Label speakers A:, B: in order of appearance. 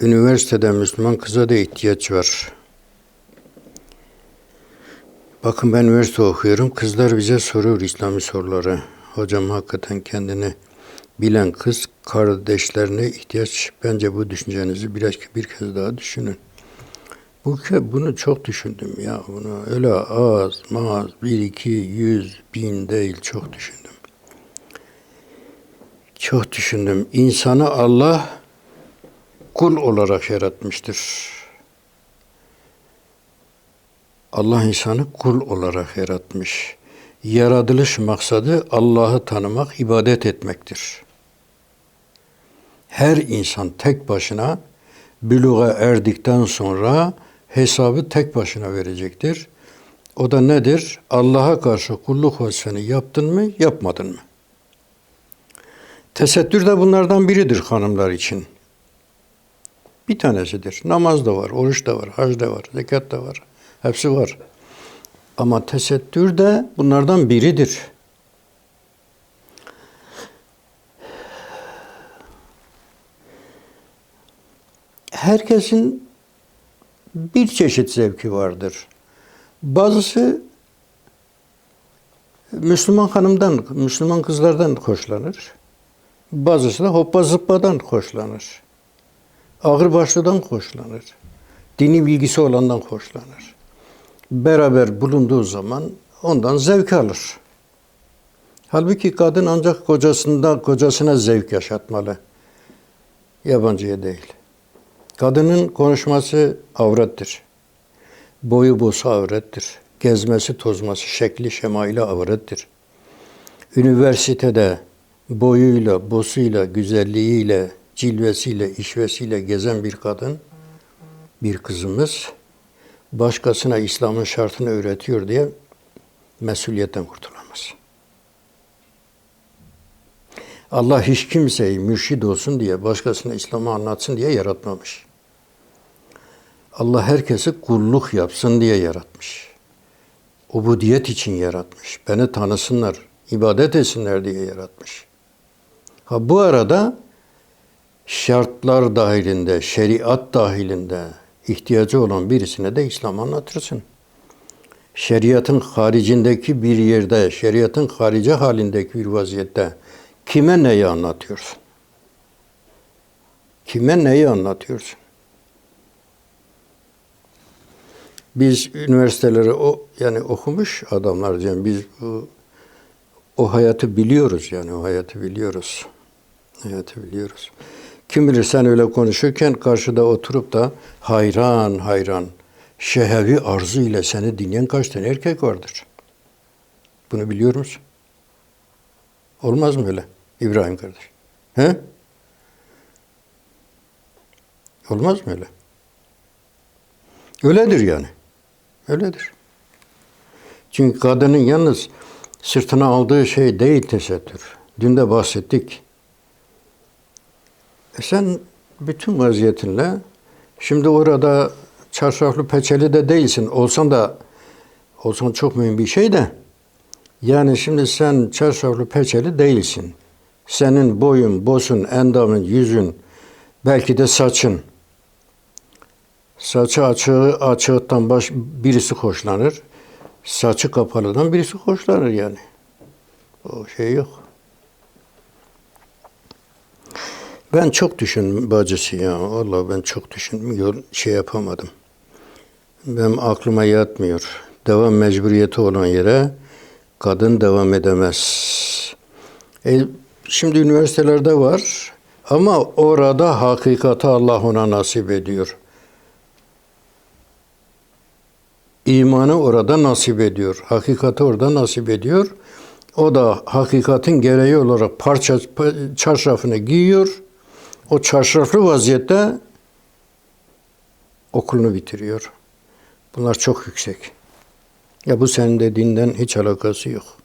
A: Üniversitede Müslüman kıza da ihtiyaç var. Bakın ben üniversite okuyorum. Kızlar bize soruyor İslami soruları. Hocam hakikaten kendini bilen kız kardeşlerine ihtiyaç. Bence bu düşüncenizi bir, bir kez daha düşünün. Bu bunu çok düşündüm ya. Bunu öyle az, maz, bir, iki, yüz, bin değil çok düşündüm. Çok düşündüm. İnsanı Allah kul olarak yaratmıştır. Allah insanı kul olarak yaratmış. Yaratılış maksadı Allah'ı tanımak, ibadet etmektir. Her insan tek başına büluğa erdikten sonra hesabı tek başına verecektir. O da nedir? Allah'a karşı kulluk vazifeni yaptın mı, yapmadın mı? Tesettür de bunlardan biridir hanımlar için. Bir tanesidir. Namaz da var, oruç da var, hac da var, zekat da var. Hepsi var. Ama tesettür de bunlardan biridir. Herkesin bir çeşit zevki vardır. Bazısı Müslüman hanımdan, Müslüman kızlardan hoşlanır. Bazısı da hoppa zıppadan hoşlanır. Ağırbaşlıdan hoşlanır. Dini bilgisi olandan hoşlanır. Beraber bulunduğu zaman ondan zevk alır. Halbuki kadın ancak kocasında kocasına zevk yaşatmalı. Yabancıya değil. Kadının konuşması avrettir. Boyu bosu avrettir. Gezmesi, tozması, şekli, şemaili avrettir. Üniversitede boyuyla, bosuyla, güzelliğiyle, cilvesiyle, işvesiyle gezen bir kadın, bir kızımız başkasına İslam'ın şartını öğretiyor diye mesuliyetten kurtulamaz. Allah hiç kimseyi mürşid olsun diye, başkasına İslam'ı anlatsın diye yaratmamış. Allah herkesi kulluk yapsın diye yaratmış. Ubudiyet için yaratmış. Beni tanısınlar, ibadet etsinler diye yaratmış. Ha bu arada şartlar dahilinde, şeriat dahilinde ihtiyacı olan birisine de İslam anlatırsın. Şeriatın haricindeki bir yerde, şeriatın harici halindeki bir vaziyette kime neyi anlatıyorsun? Kime neyi anlatıyorsun? Biz üniversiteleri o yani okumuş adamlar yani biz o, o hayatı biliyoruz yani o hayatı biliyoruz. Hayatı biliyoruz. Kim bilir sen öyle konuşurken karşıda oturup da hayran hayran şehevi arzu ile seni dinleyen kaç tane erkek vardır? Bunu biliyor musun? Olmaz mı öyle İbrahim kardeş? He? Olmaz mı öyle? Öyledir yani. Öyledir. Çünkü kadının yalnız sırtına aldığı şey değil tesettür. Dün de bahsettik. E sen bütün vaziyetinle şimdi orada çarşaflı peçeli de değilsin. Olsan da olsan çok mühim bir şey de yani şimdi sen çarşaflı peçeli değilsin. Senin boyun, bosun, endamın, yüzün, belki de saçın. Saçı açığı, açıktan baş, birisi hoşlanır. Saçı kapalıdan birisi hoşlanır yani. O şey yok. Ben çok düşündüm bacısı ya. Allah ben çok düşündüm. Şey yapamadım. Benim aklıma yatmıyor. Devam mecburiyeti olan yere kadın devam edemez. E, şimdi üniversitelerde var ama orada hakikati Allah ona nasip ediyor. İmanı orada nasip ediyor. Hakikati orada nasip ediyor. O da hakikatin gereği olarak parça çarşafını giyiyor. O çarşaflı vaziyette okulunu bitiriyor. Bunlar çok yüksek. Ya bu senin dediğinden hiç alakası yok.